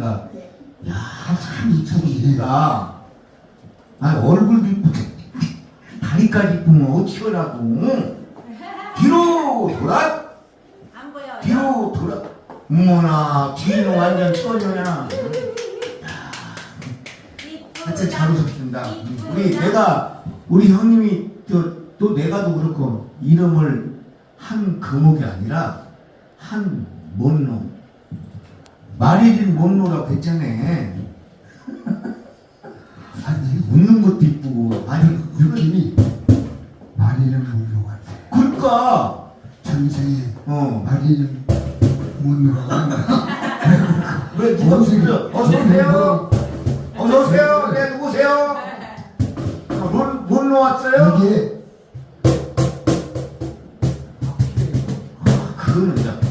네. 야참 이쁘다. 아 얼굴도 이쁘게 다리까지 이쁘면 어찌하라고. 뒤로 돌아. 안 보여요. 뒤로 돌아. 어머나 뒤는 완전 처녀야. 하여튼 잘 웃었습니다. 우리 내가 우리 형님이 저, 또 내가도 그렇고 이름을 한 금옥이 아니라 한 못노 말이든 못 놀아 그랬잖아. 아니 웃는 것도 이쁘고 아니 그 느낌이 말이는 못놀 같아. 그러니까 전생에 어 말이는 못 놀아. 왜 그러니까? 누가 누구죠? 어, 어서 오세요. 뭐? 어서 오세요. 네 누구세요? 어, 뭘뭘 놓았어요? 이게 아, 그거는 진짜.